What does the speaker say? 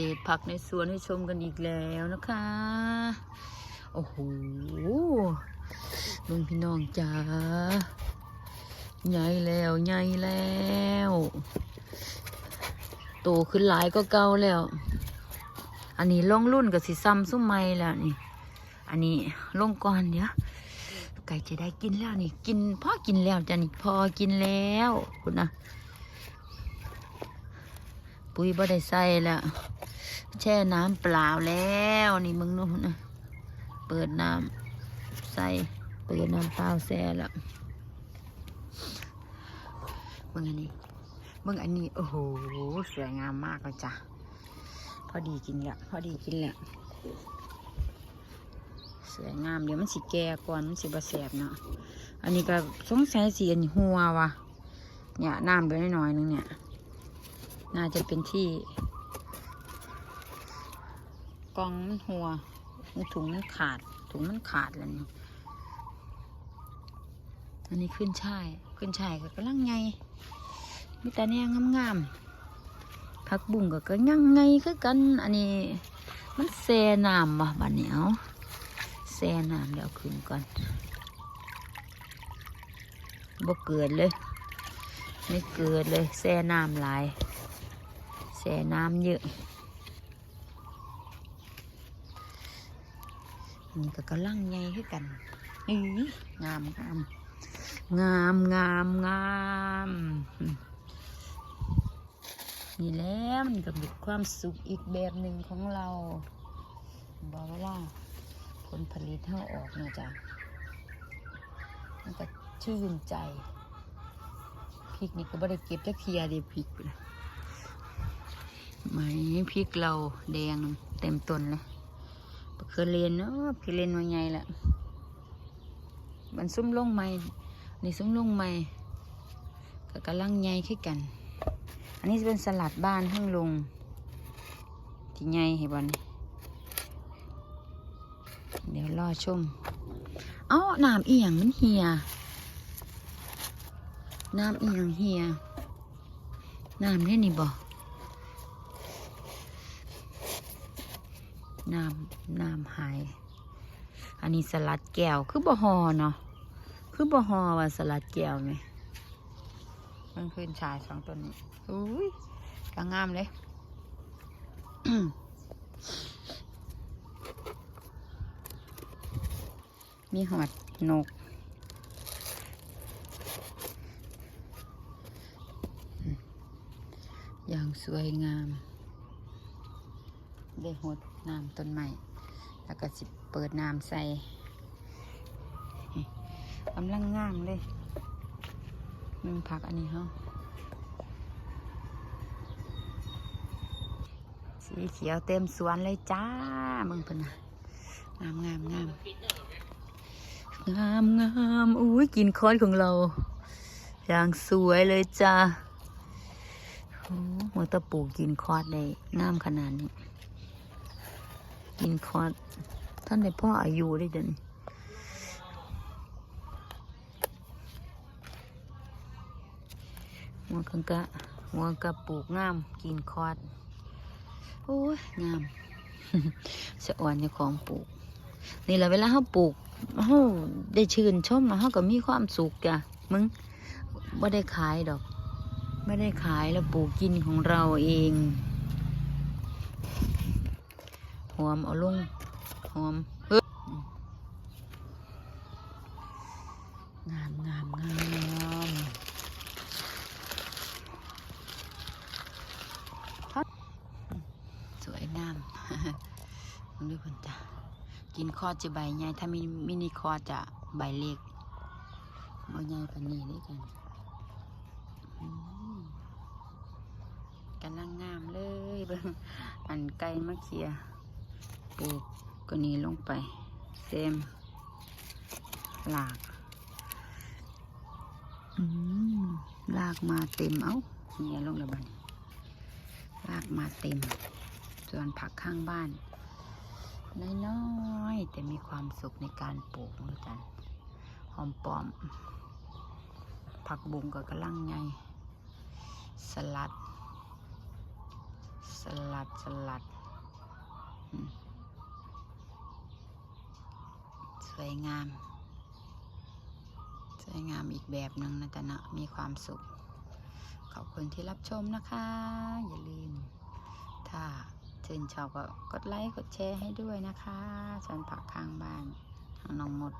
ดตผักในสวนให้ชมกันอีกแล้วนะคะ โอ้โหลุงพี่น้องจ๋าใหญ่แล้วใหญ่แล้ว โตขึ้นหลายก็เก่าแล้ว อันนี้ลงรุ่นกับสิซ้ำซุ้มไม่แล้วนี่ อันนี้ลงก่อนเดี๋ยวไก่จะได้กินแล้วนี่กินพ่อกินแล้วจ้ะนี่พอกินแล้วคุณนะปุ๋ยบ่ได้ใส่แล้ว แช่น้ำเปล่าแล้วนี่มึงนู่นนะเปิดน้ำใส่เปิดน้ำเปล่าแช่แล้วมึงอันนี้มึงอันนี้โอ้โหสวยงามมากเลยจ้ะพอดีกินแล้วพอดีกินแล้วสวยงามเดี๋ยวมันสิแก่ก่อนมันสิบะแสบเนาะอันนี้ก็สงสัยสีอันหัววะเนี่ยน้ำไปหน่อยนึงเนี่ย น่าจะเป็นที่ กองมันหัวถุงมันขาด ถุงมันขาดแล้วนี่อันนี้ขึ้นช่ายขึ้นช่ายก็กำลังไงมีแต่เนี่ยงามๆผักบุ้งก็ก็ยังไงคือกัน อันนี้มันแซ่น้ำวะบัดนี้เอาแซ่น้ำเดี๋ยวขึ้นก่อนบ่เกิดเลย ไม่เกิดเลยแซ่น้ำหลายแช่น้ำเยอะ นนี่ก็กำลังไงขึ้นกันนี่งามงามงามงามงามนี่แหล้วมันก็เป็นความสุขอีกแบบหนึ่งของเรา บอกว่าผลผลิตเท่าออกนะจ๊ะมันก็ชื่นใจพริกนี่ก็ไม่ได้เก็บจะเคลียร์เดีพริกนะไหมพริกเราแดงเต็มต้นเลย เคยเรียนเนาะพี่เรียนว่าไงล่ะมันซุ้มลงใหม่นี่ซุ้มลงใหม่ก็กำลังใหญ่ขึ้นกัน อันนี้จะเป็นสลัดบ้านข้างลง ที่ใหญ่เห็นบ่นี่เดี๋ยวรอชม เอ้าน้ำอีหยังมันเหียน้ำอีหยังเหียน้ำนี่นี่บ่ น้ำน้ำหาย อันนี้สลัดแก้วคือบ่ฮอเนาะคือบ่ฮอว่าสลัดแก้วไหมมันขึ้นชายสองตัวนี้อุ้ยกางามเลยมีหอดนก อย่างสวยงาม ได้หด น้ำต้นไม้แล้วก็สิเปิดน้ำใส่กำลังงามเลยมึงผักอันนี้เฮาสีเขียวเต็มสวนเลยจ้ามึงเพิ่นนะงามงามงามงามงามอุ้ยกินคอนของเรา อย่างสวยเลยจ้าโอ้หัวตะปูกินคอดได้งามขนาดนี้ กินคอร์สท่านในพ่ออายุได้เดินหัวกังกะหัวกะปลูกงาม กินคอร์สโอ้ยงามสะอ่อนในของปลูก นี่แหละเวลาเขาปลูกเขาได้ชื่นชมเขาก็มีความสุขจ้ะมึงไม่ได้ขายดอก ไม่ได้ขายแล้วปลูกกินของเราเอง อมเอาลงหอมเฮ้ยงามงามงามสวยงามมึงดูคนจ้ะกินคอจะใบใหญ่ถ้ามีมินิคอจะใบเล็กเอาใหญ่ปานนี้ด้กันกำลังงามเลยเบิ่งอันไก่มะเขีย ปลูกก็นี้ลงไปเต็มหลากลากมาเต็ม เอ้าเนี่ยลงแล้วบัดนลากมาเต็ม ส่วนผักข้างบ้าน น้อยๆ แต่มีความสุขในการปลูกเหมือนกัน หอมปลอม ผักบุ้งก็กระลังไง สลัด สลัด สลัด อืมส วยงาม สวยงามอีกแบบหนึ่งนะแต่นะมีความสุข ขอบคุณที่รับชมนะคะ อย่าลืม ถ้าชื่นชอบก็กดไลค์ กดแชร์ให้ด้วยนะคะสวนผักข้างบ้านทางน้องมด